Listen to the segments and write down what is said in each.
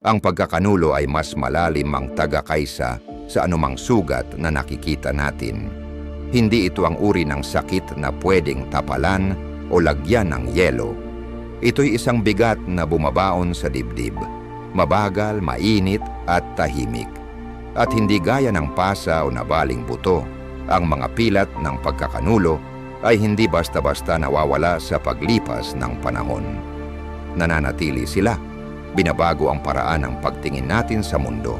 Ang pagkakanulo ay mas malalim ang taga kaysa sa anumang sugat na nakikita natin. Hindi ito ang uri ng sakit na pwedeng tapalan o lagyan ng yelo. Ito'y isang bigat na bumabaon sa dibdib. Mabagal, mainit at tahimik. At hindi gaya ng pasa o nabaling buto, ang mga pilat ng pagkakanulo ay hindi basta-basta nawawala sa paglipas ng panahon. Nananatili sila. Binabago ang paraan ng pagtingin natin sa mundo,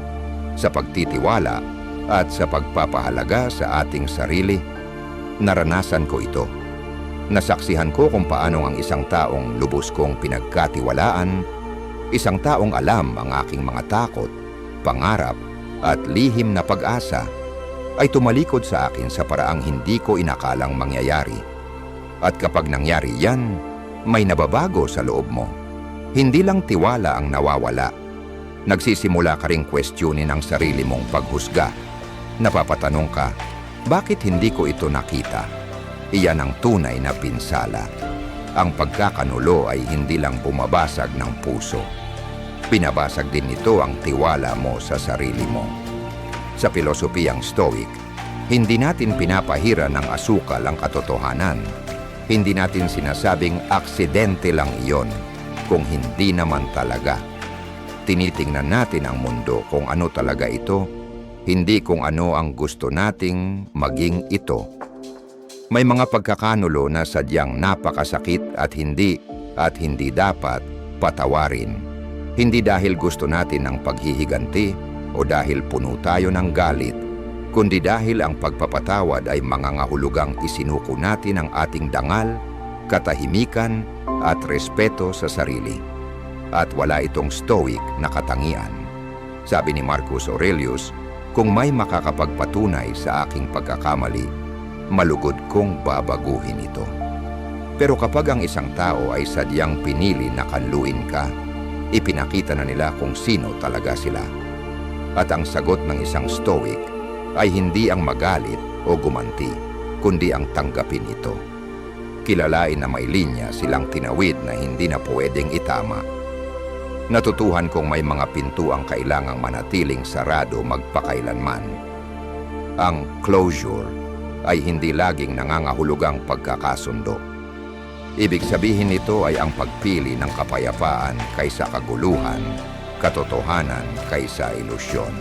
sa pagtitiwala at sa pagpapahalaga sa ating sarili. Naranasan ko ito. Nasaksihan ko kung paano ang isang taong lubos kong pinagkatiwalaan, isang taong alam ang aking mga takot, pangarap at lihim na pag-asa ay tumalikod sa akin sa paraang hindi ko inakalang mangyayari. At kapag nangyari yan, may nababago sa loob mo. Hindi lang tiwala ang nawawala. Nagsisimula ka ring kwestiyonin ang sarili mong paghusga. Napapatanong ka, bakit hindi ko ito nakita? Iyan ang tunay na pinsala. Ang pagkakanulo ay hindi lang bumabasag ng puso. Pinabasag din nito ang tiwala mo sa sarili mo. Sa pilosopiyang Stoic, hindi natin pinapahira ng asukal ang katotohanan. Hindi natin sinasabing aksidente lang iyon kung hindi naman talaga. Tinitingnan natin ang mundo kung ano talaga ito, hindi kung ano ang gusto nating maging ito. May mga pagkakanulo na sadyang napakasakit at hindi at hindi dapat patawarin. Hindi dahil gusto natin ng paghihiganti o dahil puno tayo ng galit, kundi dahil ang pagpapatawad ay mangangahulugang isinuko natin ang ating dangal, katahimikan at respeto sa sarili. At wala itong stoic na katangian. Sabi ni Marcus Aurelius, kung may makakapagpatunay sa aking pagkakamali, malugod kong babaguhin ito. Pero kapag ang isang tao ay sadyang pinili na kanluin ka, ipinakita na nila kung sino talaga sila. At ang sagot ng isang stoic ay hindi ang magalit o gumanti, kundi ang tanggapin ito. Kilalain na may linya silang tinawid na hindi na pwedeng itama. Natutuhan kong may mga pinto ang kailangang manatiling sarado magpakailanman. Ang closure ay hindi laging nangangahulugang pagkakasundo. Ibig sabihin nito ay ang pagpili ng kapayapaan kaysa kaguluhan, katotohanan kaysa ilusyon.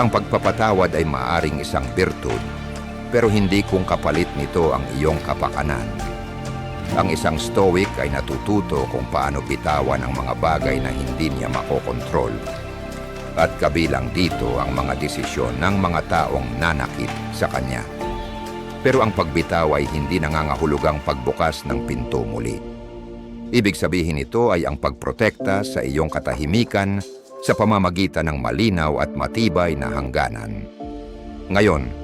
Ang pagpapatawad ay maaring isang birtud, pero hindi kung kapalit nito ang iyong kapakanan. Ang isang stoic ay natututo kung paano bitawan ang mga bagay na hindi niya makokontrol. At kabilang dito ang mga desisyon ng mga taong nanakit sa kanya. Pero ang pagbitaw ay hindi nangangahulugang pagbukas ng pinto muli. Ibig sabihin ito ay ang pagprotekta sa iyong katahimikan sa pamamagitan ng malinaw at matibay na hangganan. Ngayon,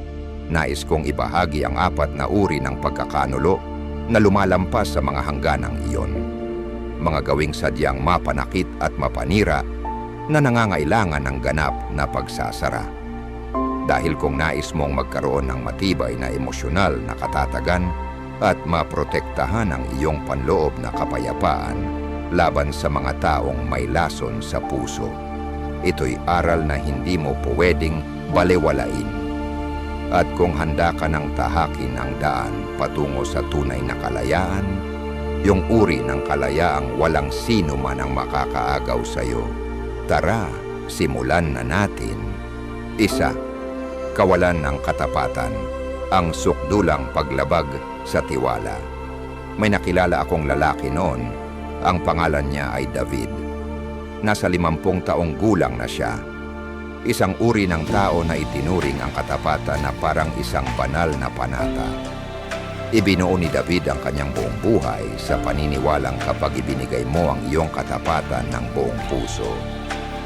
nais kong ibahagi ang apat na uri ng pagkakanulo na lumalampas sa mga hangganang iyon. Mga gawing sadyang mapanakit at mapanira na nangangailangan ng ganap na pagsasara. Dahil kung nais mong magkaroon ng matibay na emosyonal na katatagan at maprotektahan ang iyong panloob na kapayapaan laban sa mga taong may lason sa puso. Ito'y aral na hindi mo pwedeng balewalain. At kung handa ka ng tahakin ang daan patungo sa tunay na kalayaan, yung uri ng kalayaang walang sino man ang makakaagaw sa iyo, tara, simulan na natin. Isa, kawalan ng katapatan, ang sukdulang paglabag sa tiwala. May nakilala akong lalaki noon, ang pangalan niya ay David. Nasa limampung taong gulang na siya isang uri ng tao na itinuring ang katapatan na parang isang banal na panata. Ibinuo ni David ang kanyang buong buhay sa paniniwalang kapag ibinigay mo ang iyong katapatan ng buong puso,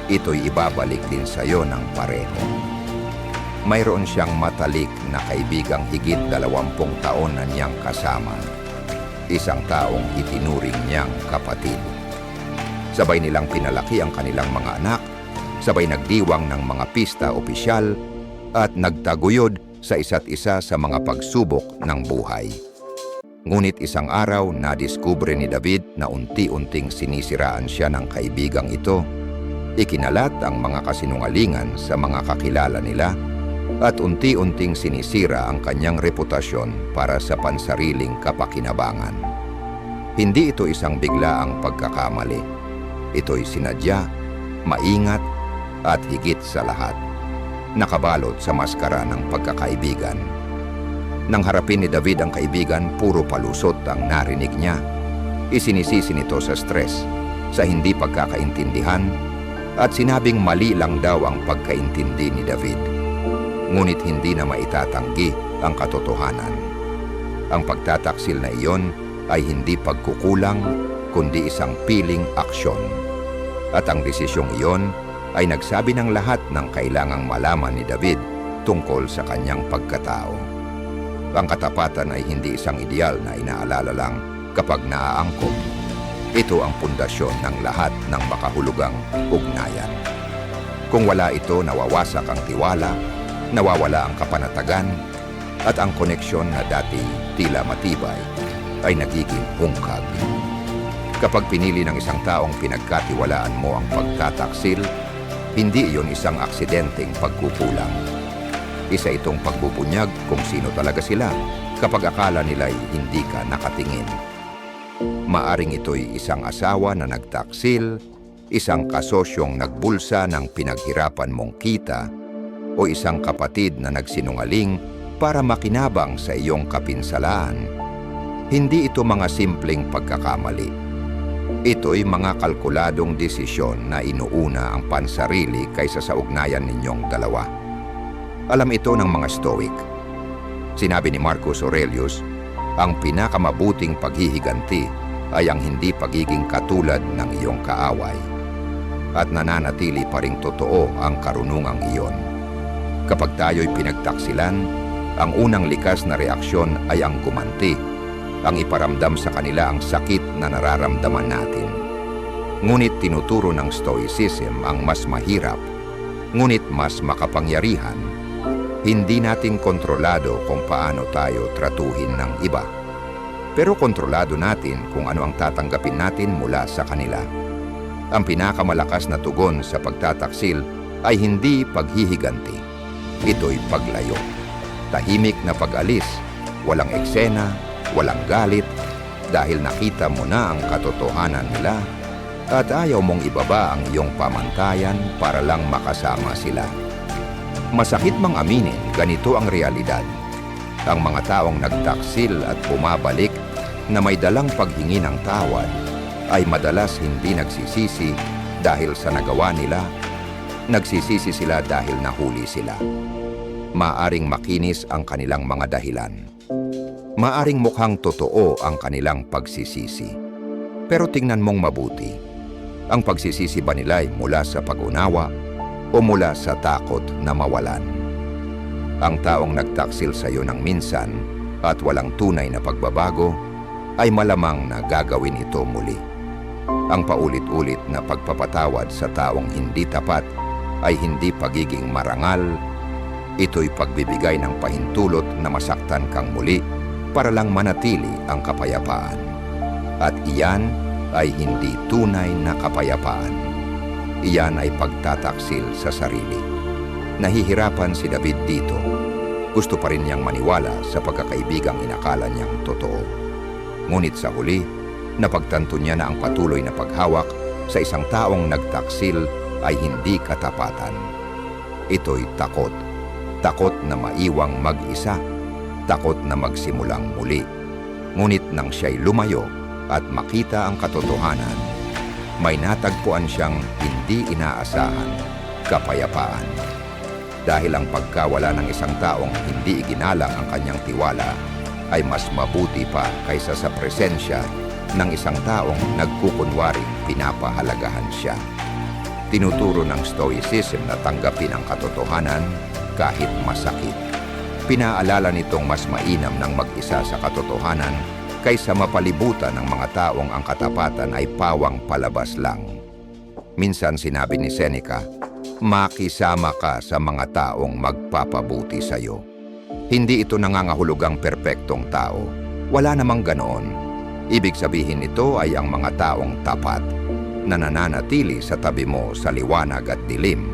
ito'y ibabalik din sa iyo ng pareho. Mayroon siyang matalik na kaibigang higit dalawampung taon na niyang kasama. Isang taong itinuring niyang kapatid. Sabay nilang pinalaki ang kanilang mga anak sabay nagdiwang ng mga pista opisyal at nagtaguyod sa isa't isa sa mga pagsubok ng buhay. Ngunit isang araw nadiskubre ni David na unti-unting sinisiraan siya ng kaibigang ito Ikinalat ang mga kasinungalingan sa mga kakilala nila at unti-unting sinisira ang kanyang reputasyon para sa pansariling kapakinabangan. Hindi ito isang biglaang pagkakamali. Ito'y sinadya, maingat, at higit sa lahat, nakabalot sa maskara ng pagkakaibigan. Nang harapin ni David ang kaibigan, puro palusot ang narinig niya. Isinisisi nito sa stress, sa hindi pagkakaintindihan, at sinabing mali lang daw ang pagkaintindi ni David. Ngunit hindi na maitatanggi ang katotohanan. Ang pagtataksil na iyon ay hindi pagkukulang, kundi isang piling aksyon. At ang desisyong iyon ay nagsabi ng lahat ng kailangang malaman ni David tungkol sa kanyang pagkatao. Ang katapatan ay hindi isang ideal na inaalala lang kapag naaangkop. Ito ang pundasyon ng lahat ng makahulugang ugnayan. Kung wala ito, nawawasak ang tiwala, nawawala ang kapanatagan, at ang koneksyon na dati tila matibay ay nagiging hungkag. Kapag pinili ng isang taong pinagkatiwalaan mo ang pagtataksil, hindi iyon isang aksidenteng pagkukulang. Isa itong pagbubunyag kung sino talaga sila kapag akala nila'y hindi ka nakatingin. Maaring ito'y isang asawa na nagtaksil, isang kasosyong nagbulsa ng pinaghirapan mong kita, o isang kapatid na nagsinungaling para makinabang sa iyong kapinsalaan. Hindi ito mga simpleng pagkakamali. Ito'y mga kalkuladong desisyon na inuuna ang pansarili kaysa sa ugnayan ninyong dalawa. Alam ito ng mga Stoic. Sinabi ni Marcus Aurelius, ang pinakamabuting paghihiganti ay ang hindi pagiging katulad ng iyong kaaway. At nananatili pa ring totoo ang karunungang iyon. Kapag tayo'y pinagtaksilan, ang unang likas na reaksyon ay ang gumanti, ang iparamdam sa kanila ang sakit na nararamdaman natin. Ngunit tinuturo ng Stoicism ang mas mahirap, ngunit mas makapangyarihan. Hindi natin kontrolado kung paano tayo tratuhin ng iba. Pero kontrolado natin kung ano ang tatanggapin natin mula sa kanila. Ang pinakamalakas na tugon sa pagtataksil ay hindi paghihiganti. Ito'y paglayo. Tahimik na pag-alis, walang eksena, walang galit, dahil nakita mo na ang katotohanan nila at ayaw mong ibaba ang iyong pamantayan para lang makasama sila. Masakit mang aminin, ganito ang realidad. Ang mga taong nagtaksil at bumabalik na may dalang paghingi ng tawad ay madalas hindi nagsisisi dahil sa nagawa nila, nagsisisi sila dahil nahuli sila. Maaring makinis ang kanilang mga dahilan. Maaring mukhang totoo ang kanilang pagsisisi. Pero tingnan mong mabuti. Ang pagsisisi ba nila ay mula sa pag-unawa o mula sa takot na mawalan? Ang taong nagtaksil sa iyo ng minsan at walang tunay na pagbabago ay malamang na gagawin ito muli. Ang paulit-ulit na pagpapatawad sa taong hindi tapat ay hindi pagiging marangal, ito'y pagbibigay ng pahintulot na masaktan kang muli para lang manatili ang kapayapaan. At iyan ay hindi tunay na kapayapaan. Iyan ay pagtataksil sa sarili. Nahihirapan si David dito. Gusto pa rin niyang maniwala sa pagkakaibigang inakala niyang totoo. Ngunit sa huli, napagtanto niya na ang patuloy na paghawak sa isang taong nagtaksil ay hindi katapatan. Ito'y takot. Takot na maiwang mag-isa. Takot na magsimulang muli. Ngunit nang siya'y lumayo at makita ang katotohanan, may natagpuan siyang hindi inaasahan, kapayapaan. Dahil ang pagkawala ng isang taong hindi iginalang ang kanyang tiwala ay mas mabuti pa kaysa sa presensya ng isang taong nagkukunwaring pinapahalagahan siya. Tinuturo ng Stoicism na tanggapin ang katotohanan kahit masakit. Pinaalala nitong mas mainam ng mag-isa sa katotohanan kaysa mapalibutan ng mga taong ang katapatan ay pawang palabas lang. Minsan sinabi ni Seneca, makisama ka sa mga taong magpapabuti sa iyo. Hindi ito nangangahulugang perpektong tao. Wala namang ganoon. Ibig sabihin nito ay ang mga taong tapat. na nananatili sa tabi mo sa liwanag at dilim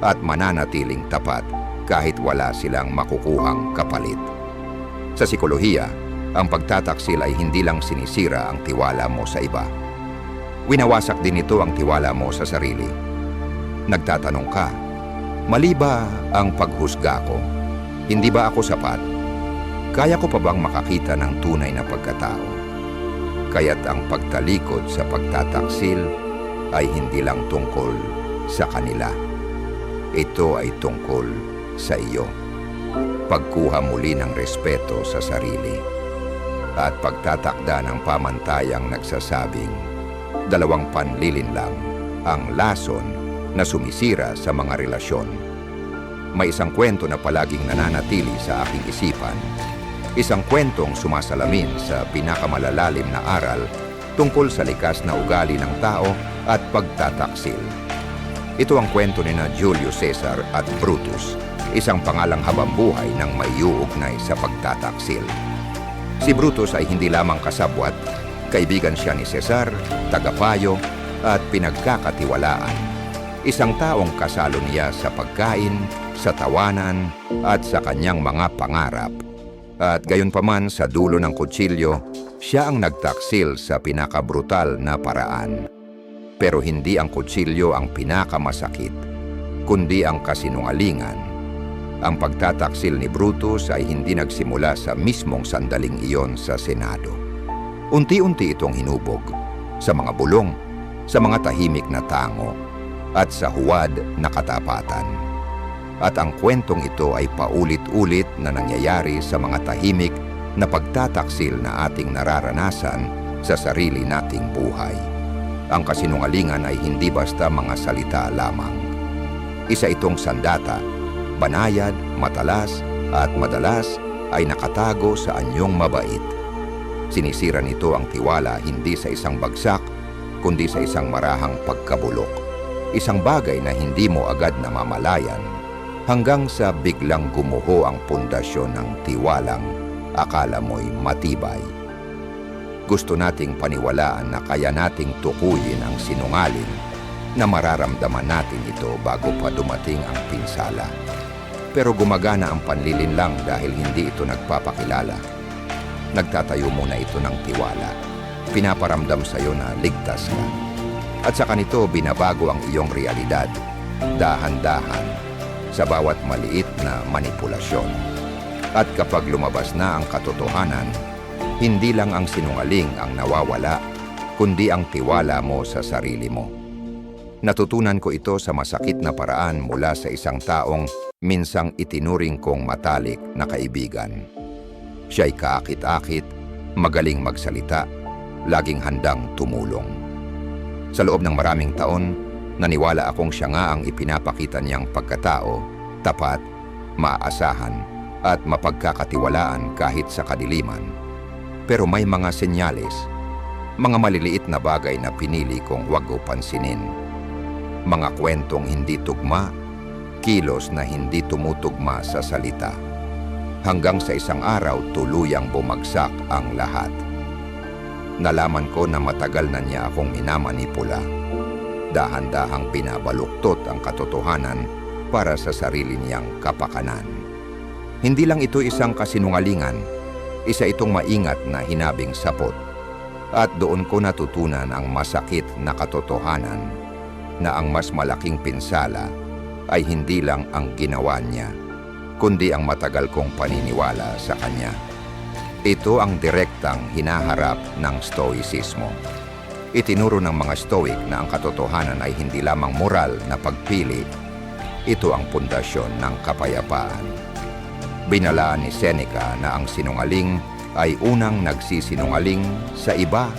at mananatiling tapat kahit wala silang makukuhang kapalit. Sa sikolohiya, ang pagtataksil ay hindi lang sinisira ang tiwala mo sa iba. Winawasak din ito ang tiwala mo sa sarili. Nagtatanong ka, mali ba ang paghusga ko? Hindi ba ako sapat? Kaya ko pa bang makakita ng tunay na pagkatao? Kaya't ang pagtalikod sa pagtataksil ay hindi lang tungkol sa kanila. Ito ay tungkol sa iyo. Pagkuha muli ng respeto sa sarili at pagtatakda ng pamantayang nagsasabing dalawang panlilin lang ang lason na sumisira sa mga relasyon. May isang kwento na palaging nananatili sa aking isipan. Isang kwentong sumasalamin sa pinakamalalalim na aral tungkol sa likas na ugali ng tao at pagtataksil. Ito ang kwento ni na Julius Caesar at Brutus, isang pangalang habambuhay ng may uugnay sa pagtataksil. Si Brutus ay hindi lamang kasabwat, kaibigan siya ni Cesar, tagapayo, at pinagkakatiwalaan. Isang taong kasalo niya sa pagkain, sa tawanan, at sa kanyang mga pangarap. At gayon paman sa dulo ng kutsilyo, siya ang nagtaksil sa pinakabrutal na paraan. Pero hindi ang kutsilyo ang pinakamasakit, kundi ang kasinungalingan. Ang pagtataksil ni Brutus ay hindi nagsimula sa mismong sandaling iyon sa Senado. Unti-unti itong hinubog sa mga bulong, sa mga tahimik na tango, at sa huwad na katapatan. At ang kwentong ito ay paulit-ulit na nangyayari sa mga tahimik na pagtataksil na ating nararanasan sa sarili nating buhay. Ang kasinungalingan ay hindi basta mga salita lamang. Isa itong sandata, banayad, matalas, at madalas ay nakatago sa anyong mabait. Sinisira nito ang tiwala hindi sa isang bagsak, kundi sa isang marahang pagkabulok. Isang bagay na hindi mo agad namamalayan hanggang sa biglang gumuho ang pundasyon ng tiwalang akala mo'y matibay. Gusto nating paniwalaan na kaya nating tukuyin ang sinungaling na mararamdaman natin ito bago pa dumating ang pinsala. Pero gumagana ang panlilin lang dahil hindi ito nagpapakilala. Nagtatayo muna ito ng tiwala. Pinaparamdam sa iyo na ligtas ka. At sa kanito binabago ang iyong realidad, dahan-dahan, sa bawat maliit na manipulasyon. At kapag lumabas na ang katotohanan, hindi lang ang sinungaling ang nawawala, kundi ang tiwala mo sa sarili mo. Natutunan ko ito sa masakit na paraan mula sa isang taong minsang itinuring kong matalik na kaibigan. Siya'y kaakit-akit, magaling magsalita, laging handang tumulong. Sa loob ng maraming taon, naniwala akong siya nga ang ipinapakita niyang pagkatao, tapat, maaasahan, at mapagkakatiwalaan kahit sa kadiliman. Pero may mga senyales, mga maliliit na bagay na pinili kong huwag o pansinin. Mga kwentong hindi tugma, kilos na hindi tumutugma sa salita. Hanggang sa isang araw tuluyang bumagsak ang lahat. Nalaman ko na matagal na niya akong minamanipula. Dahan-dahang binabaluktot ang katotohanan para sa sarili niyang kapakanan. Hindi lang ito isang kasinungalingan, isa itong maingat na hinabing sapot. At doon ko natutunan ang masakit na katotohanan na ang mas malaking pinsala ay hindi lang ang ginawa niya, kundi ang matagal kong paniniwala sa kanya. Ito ang direktang hinaharap ng Stoicismo. Itinuro ng mga Stoic na ang katotohanan ay hindi lamang moral na pagpili, ito ang pundasyon ng kapayapaan. Binalaan ni Seneca na ang sinungaling ay unang nagsisinungaling sa iba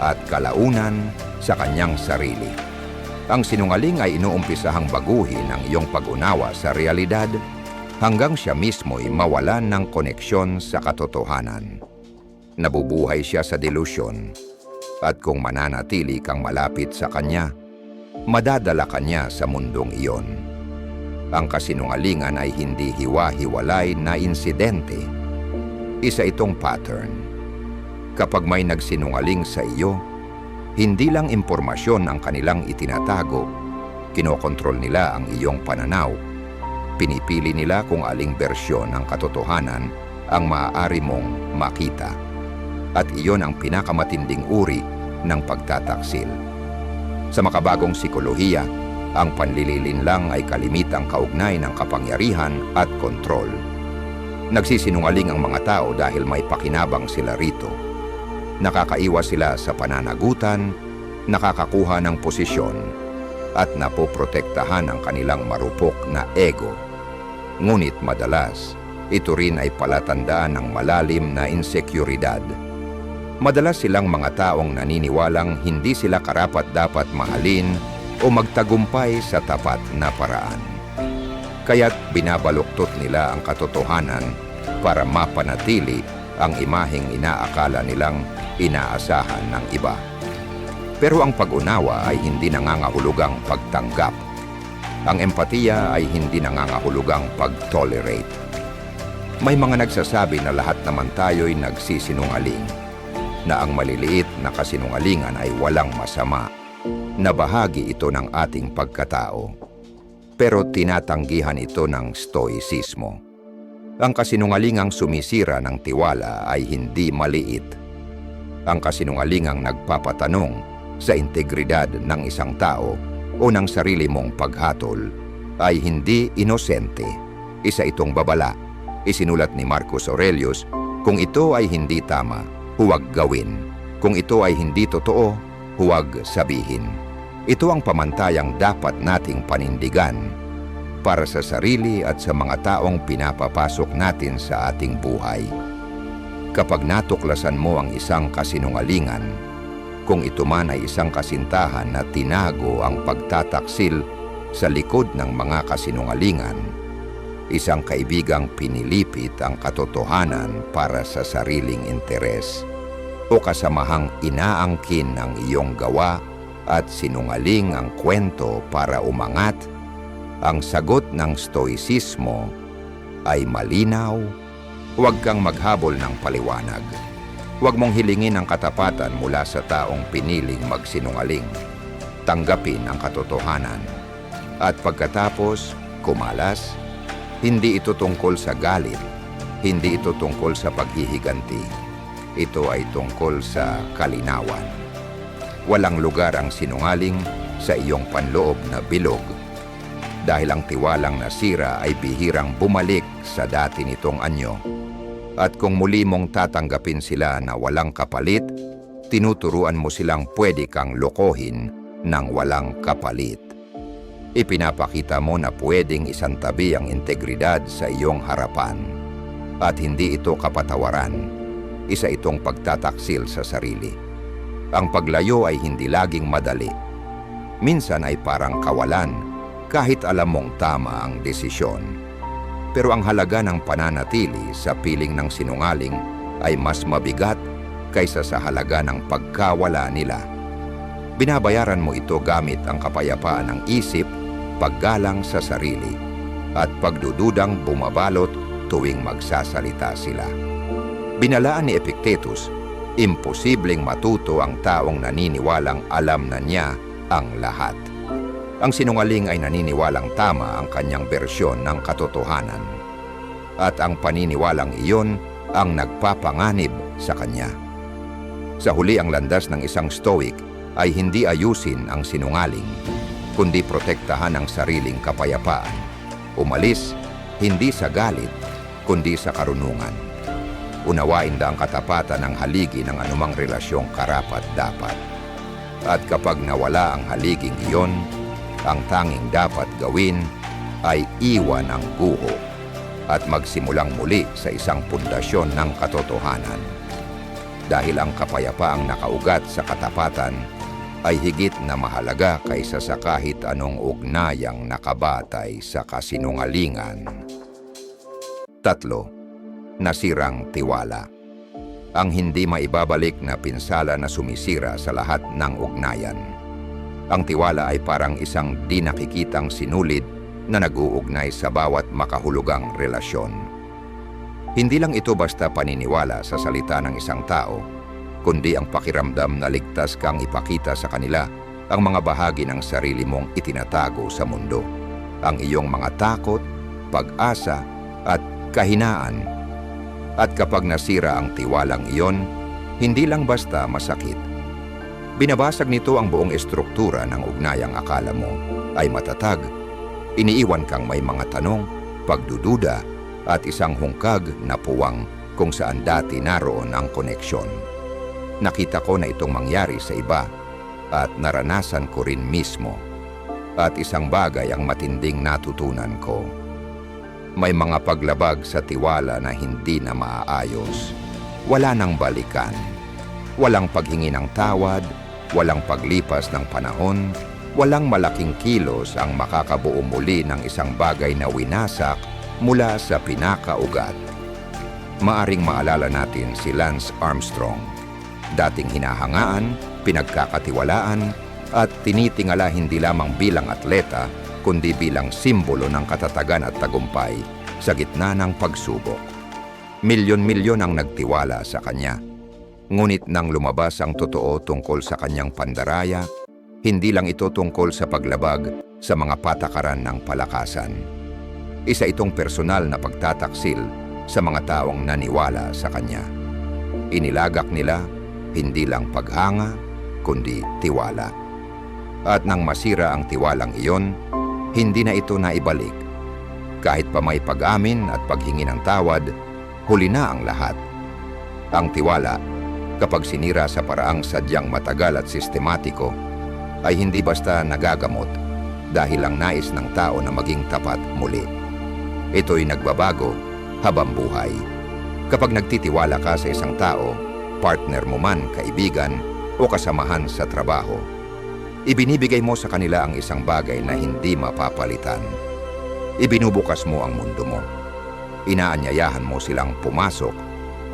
at kalaunan sa kanyang sarili. Ang sinungaling ay inuumpisahang baguhin ang iyong pag-unawa sa realidad hanggang siya mismo'y mawalan ng koneksyon sa katotohanan. Nabubuhay siya sa delusyon at kung mananatili kang malapit sa kanya, madadala kanya sa mundong iyon. Ang kasinungalingan ay hindi hiwa-hiwalay na insidente. Isa itong pattern. Kapag may nagsinungaling sa iyo, Hindi lang impormasyon ang kanilang itinatago, kinokontrol nila ang iyong pananaw. Pinipili nila kung aling bersyon ng katotohanan ang maaari mong makita. At iyon ang pinakamatinding uri ng pagtataksil. Sa makabagong sikolohiya, ang panlililin lang ay kalimitang kaugnay ng kapangyarihan at kontrol. Nagsisinungaling ang mga tao dahil may pakinabang sila rito. Nakakaiwas sila sa pananagutan, nakakakuha ng posisyon, at napoprotektahan ang kanilang marupok na ego. Ngunit madalas, ito rin ay palatandaan ng malalim na insekuridad. Madalas silang mga taong naniniwalang hindi sila karapat dapat mahalin o magtagumpay sa tapat na paraan. Kaya't binabaluktot nila ang katotohanan para mapanatili ang imaheng inaakala nilang inaasahan ng iba. Pero ang pag-unawa ay hindi nangangahulugang pagtanggap. Ang empatiya ay hindi nangangahulugang pag-tolerate. May mga nagsasabi na lahat naman tayo'y nagsisinungaling, na ang maliliit na kasinungalingan ay walang masama, na bahagi ito ng ating pagkatao. Pero tinatanggihan ito ng stoicismo. Ang kasinungalingang sumisira ng tiwala ay hindi maliit. Ang kasinungalingang nagpapatanong sa integridad ng isang tao o ng sarili mong paghatol ay hindi inosente. Isa itong babala. Isinulat ni Marcus Aurelius, kung ito ay hindi tama, huwag gawin. Kung ito ay hindi totoo, huwag sabihin. Ito ang pamantayang dapat nating panindigan para sa sarili at sa mga taong pinapapasok natin sa ating buhay. Kapag natuklasan mo ang isang kasinungalingan, kung ito man ay isang kasintahan na tinago ang pagtataksil sa likod ng mga kasinungalingan, isang kaibigang pinilipit ang katotohanan para sa sariling interes, o kasamahang inaangkin ang iyong gawa at sinungaling ang kwento para umangat, ang sagot ng stoicismo ay malinaw, huwag kang maghabol ng paliwanag. Huwag mong hilingin ang katapatan mula sa taong piniling magsinungaling. Tanggapin ang katotohanan. At pagkatapos, kumalas, hindi ito tungkol sa galit, hindi ito tungkol sa paghihiganti. Ito ay tungkol sa kalinawan. Walang lugar ang sinungaling sa iyong panloob na bilog dahil ang tiwalang nasira ay bihirang bumalik sa dati nitong anyo. At kung muli mong tatanggapin sila na walang kapalit, tinuturuan mo silang pwede kang lokohin ng walang kapalit. Ipinapakita mo na pwedeng isantabi ang integridad sa iyong harapan. At hindi ito kapatawaran. Isa itong pagtataksil sa sarili. Ang paglayo ay hindi laging madali. Minsan ay parang kawalan kahit alam mong tama ang desisyon. Pero ang halaga ng pananatili sa piling ng sinungaling ay mas mabigat kaysa sa halaga ng pagkawala nila. Binabayaran mo ito gamit ang kapayapaan ng isip, paggalang sa sarili, at pagdududang bumabalot tuwing magsasalita sila. Binalaan ni Epictetus, imposibleng matuto ang taong naniniwalang alam na niya ang lahat. Ang sinungaling ay naniniwalang tama ang kanyang bersyon ng katotohanan. At ang paniniwalang iyon ang nagpapanganib sa kanya. Sa huli ang landas ng isang stoic ay hindi ayusin ang sinungaling, kundi protektahan ang sariling kapayapaan. Umalis, hindi sa galit, kundi sa karunungan. Unawain ang katapatan ng haligi ng anumang relasyong karapat-dapat. At kapag nawala ang haliging iyon, ang tanging dapat gawin ay iwan ang guho at magsimulang muli sa isang pundasyon ng katotohanan. Dahil ang kapayapaang nakaugat sa katapatan ay higit na mahalaga kaysa sa kahit anong ugnayang nakabatay sa kasinungalingan. Tatlo, nasirang tiwala. Ang hindi maibabalik na pinsala na sumisira sa lahat ng ugnayan. Ang tiwala ay parang isang di nakikitang sinulid na nag-uugnay sa bawat makahulugang relasyon. Hindi lang ito basta paniniwala sa salita ng isang tao, kundi ang pakiramdam na ligtas kang ipakita sa kanila ang mga bahagi ng sarili mong itinatago sa mundo. Ang iyong mga takot, pag-asa, at kahinaan. At kapag nasira ang tiwalang iyon, hindi lang basta masakit. Binabasag nito ang buong estruktura ng ugnayang akala mo ay matatag. Iniiwan kang may mga tanong, pagdududa, at isang hungkag na puwang kung saan dati naroon ang koneksyon. Nakita ko na itong mangyari sa iba at naranasan ko rin mismo. At isang bagay ang matinding natutunan ko. May mga paglabag sa tiwala na hindi na maaayos. Wala nang balikan. Walang paghingi ng tawad, walang paglipas ng panahon, walang malaking kilos ang makakabuo muli ng isang bagay na winasak mula sa pinakaugat. Maaring maalala natin si Lance Armstrong. Dating hinahangaan, pinagkakatiwalaan, at tinitingala hindi lamang bilang atleta, kundi bilang simbolo ng katatagan at tagumpay sa gitna ng pagsubok. Milyon-milyon ang nagtiwala sa kanya. Ngunit nang lumabas ang totoo tungkol sa kanyang pandaraya, hindi lang ito tungkol sa paglabag sa mga patakaran ng palakasan. Isa itong personal na pagtataksil sa mga taong naniwala sa kanya. Inilagak nila hindi lang paghanga, kundi tiwala. At nang masira ang tiwalang iyon, hindi na ito naibalik. Kahit pa may pag-amin at paghingi ng tawad, huli na ang lahat. Ang tiwala, kapag sinira sa paraang sadyang matagal at sistematiko, ay hindi basta nagagamot dahil lang nais ng tao na maging tapat muli. Ito'y nagbabago habang buhay. Kapag nagtitiwala ka sa isang tao, partner mo man, kaibigan, o kasamahan sa trabaho, ibinibigay mo sa kanila ang isang bagay na hindi mapapalitan. Ibinubukas mo ang mundo mo. Inaanyayahan mo silang pumasok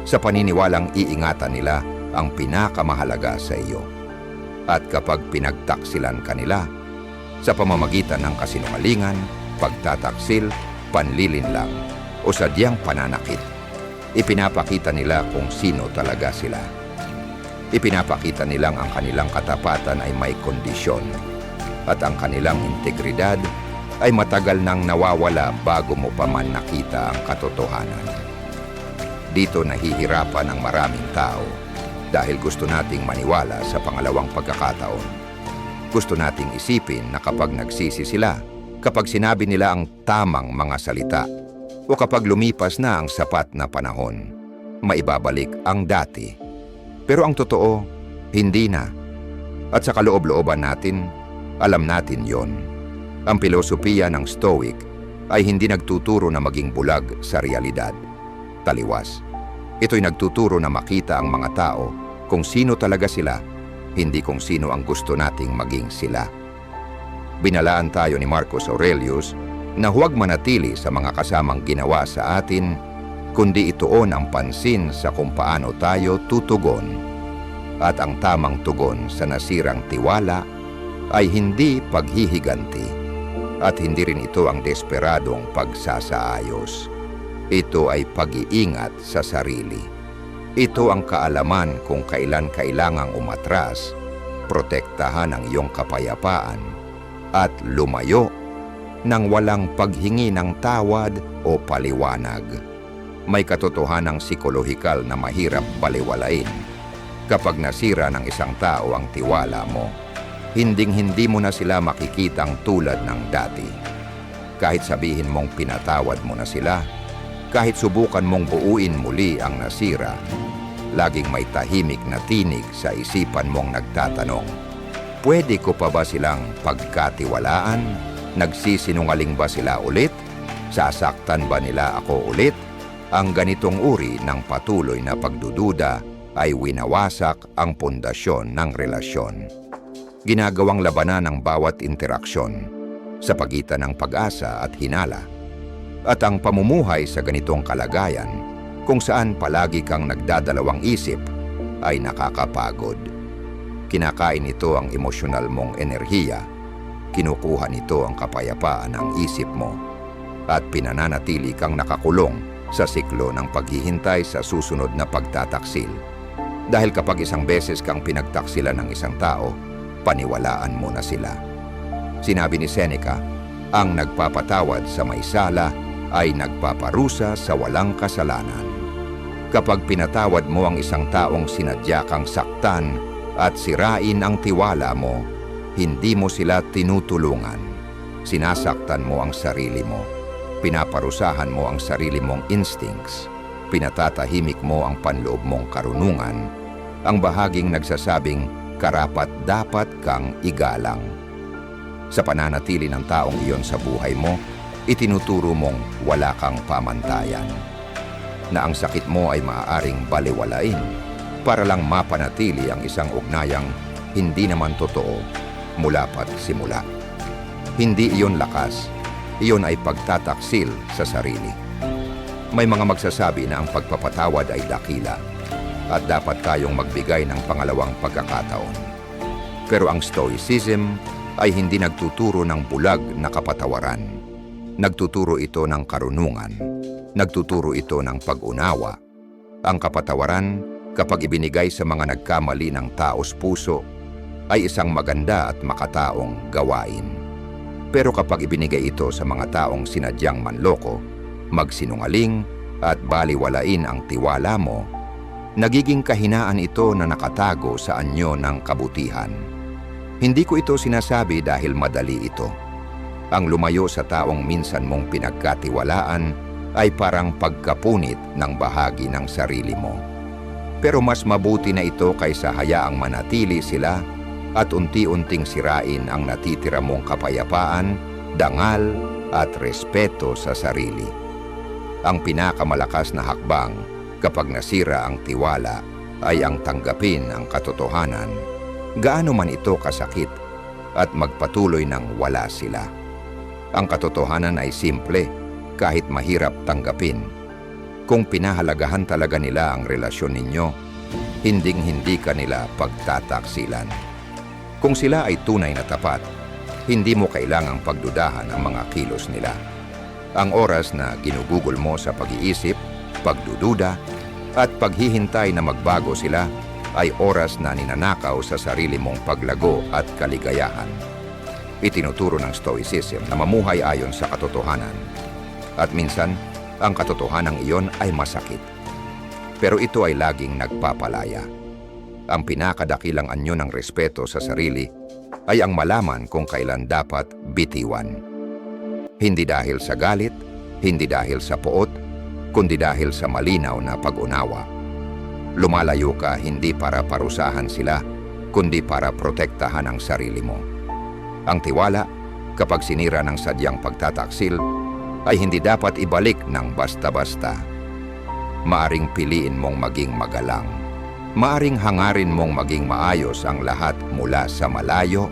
sa paniniwalang iingatan nila ang pinakamahalaga sa iyo. At kapag pinagtaksilan kanila, sa pamamagitan ng kasinungalingan, pagtataksil, panlilinlang, o sadyang pananakit, ipinapakita nila kung sino talaga sila. Ipinapakita nilang ang kanilang katapatan ay may kondisyon at ang kanilang integridad ay matagal nang nawawala bago mo pa man nakita ang katotohanan. Dito nahihirapan ang maraming tao dahil gusto nating maniwala sa pangalawang pagkakataon. Gusto nating isipin na kapag nagsisi sila, kapag sinabi nila ang tamang mga salita, o kapag lumipas na ang sapat na panahon, maibabalik ang dati. Pero ang totoo, hindi na. At sa kaloob-looban natin, alam natin yon. Ang filosofiya ng Stoic ay hindi nagtuturo na maging bulag sa realidad. Taliwas. Ito'y nagtuturo na makita ang mga tao kung sino talaga sila, hindi kung sino ang gusto nating maging sila. Binalaan tayo ni Marcus Aurelius na huwag manatili sa mga kasamang ginawa sa atin, kundi ituon ang pansin sa kung paano tayo tutugon. At ang tamang tugon sa nasirang tiwala ay hindi paghihiganti at hindi rin ito ang desperadong pagsasaayos. Ito ay pag-iingat sa sarili. Ito ang kaalaman kung kailan kailangang umatras, protektahan ang iyong kapayapaan, at lumayo nang walang paghingi ng tawad o paliwanag. May katotohanang psikolohikal na mahirap baliwalain. Kapag nasira ng isang tao ang tiwala mo, hinding-hindi mo na sila makikitang tulad ng dati. Kahit sabihin mong pinatawad mo na sila, kahit subukan mong buuin muli ang nasira, laging may tahimik na tinig sa isipan mong nagtatanong, pwede ko pa ba silang pagkatiwalaan? Nagsisinungaling ba sila ulit? Sasaktan ba nila ako ulit? Ang ganitong uri ng patuloy na pagdududa ay winawasak ang pundasyon ng relasyon. Ginagawang labanan ng bawat interaksyon sa pagitan ng pag-asa at hinala. At ang pamumuhay sa ganitong kalagayan, kung saan palagi kang nagdadalawang isip, ay nakakapagod. Kinakain ito ang emosyonal mong enerhiya, kinukuha nito ang kapayapaan ng isip mo, at pinananatili kang nakakulong sa siklo ng paghihintay sa susunod na pagtataksil. Dahil kapag isang beses kang pinagtaksila ng isang tao, paniwalaan mo na sila. Sinabi ni Seneca, ang nagpapatawad sa may sala ay nagpaparusa sa walang kasalanan. Kapag pinatawad mo ang isang taong sinadya kang saktan at sirain ang tiwala mo, hindi mo sila tinutulungan. Sinasaktan mo ang sarili mo. Pinaparusahan mo ang sarili mong instincts. Pinatatahimik mo ang panloob mong karunungan. Ang bahaging nagsasabing karapat dapat kang igalang. Sa pananatili ng taong iyon sa buhay mo, itinuturo mong wala kang pamantayan. Na ang sakit mo ay maaaring baliwalain para lang mapanatili ang isang ugnayang hindi naman totoo mula pat simula. Hindi iyon lakas, iyon ay pagtataksil sa sarili. May mga magsasabi na ang pagpapatawad ay dakila at dapat tayong magbigay ng pangalawang pagkakataon. Pero ang Stoicism ay hindi nagtuturo ng bulag na kapatawaran. Nagtuturo ito ng karunungan. Nagtuturo ito ng pag-unawa. Ang kapatawaran, kapag ibinigay sa mga nagkamali ng taos puso, ay isang maganda at makataong gawain. Pero kapag ibinigay ito sa mga taong sinadyang manloko, magsinungaling at baliwalain ang tiwala mo, nagiging kahinaan ito na nakatago sa anyo ng kabutihan. Hindi ko ito sinasabi dahil madali ito. Ang lumayo sa taong minsan mong pinagkatiwalaan ay parang pagkapunit ng bahagi ng sarili mo. Pero mas mabuti na ito kaysa hayaang manatili sila at unti-unting sirain ang natitira mong kapayapaan, dangal at respeto sa sarili. Ang pinakamalakas na hakbang kapag nasira ang tiwala ay ang tanggapin ang katotohanan, gaano man ito kasakit at magpatuloy ng wala sila. Ang katotohanan ay simple kahit mahirap tanggapin. Kung pinahalagahan talaga nila ang relasyon ninyo, hinding-hindi ka nila pagtataksilan. Kung sila ay tunay na tapat, hindi mo kailangang pagdudahan ang mga kilos nila. Ang oras na ginugugol mo sa pag-iisip, pagdududa, at paghihintay na magbago sila ay oras na ninanakaw sa sarili mong paglago at kaligayahan. Itinuturo ng Stoicism na mamuhay ayon sa katotohanan. At minsan, ang katotohanan iyon ay masakit. Pero ito ay laging nagpapalaya. Ang pinakadakilang anyo ng respeto sa sarili ay ang malaman kung kailan dapat bitiwan. Hindi dahil sa galit, hindi dahil sa poot, kundi dahil sa malinaw na pag-unawa. Lumalayo ka hindi para parusahan sila, kundi para protektahan ang sarili mo. Ang tiwala, kapag sinira ng sadyang pagtataksil, ay hindi dapat ibalik ng basta-basta. Maaring piliin mong maging magalang. Maaring hangarin mong maging maayos ang lahat mula sa malayo,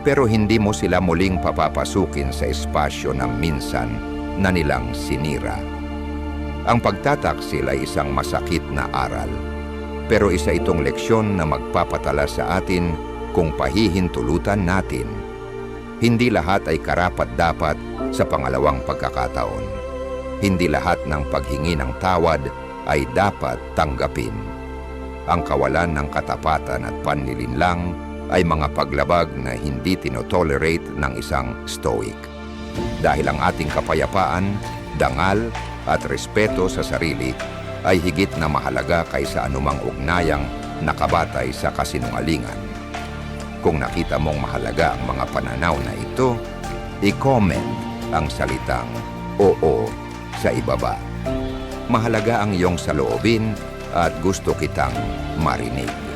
pero hindi mo sila muling papapasukin sa espasyo na minsan na nilang sinira. Ang pagtataksil ay isang masakit na aral, pero isa itong leksyon na magpapatala sa atin kung pahihintulutan natin. Hindi lahat ay karapat-dapat sa pangalawang pagkakataon. Hindi lahat ng paghingi ng tawad ay dapat tanggapin. Ang kawalan ng katapatan at panlilinlang ay mga paglabag na hindi tinotolerate ng isang stoic. Dahil ang ating kapayapaan, dangal at respeto sa sarili ay higit na mahalaga kaysa anumang ugnayang nakabatay sa kasinungalingan. Kung nakita mong mahalaga ang mga pananaw na ito, i-comment ang salitang oo sa ibaba. Mahalaga ang iyong saloobin at gusto kitang marinig.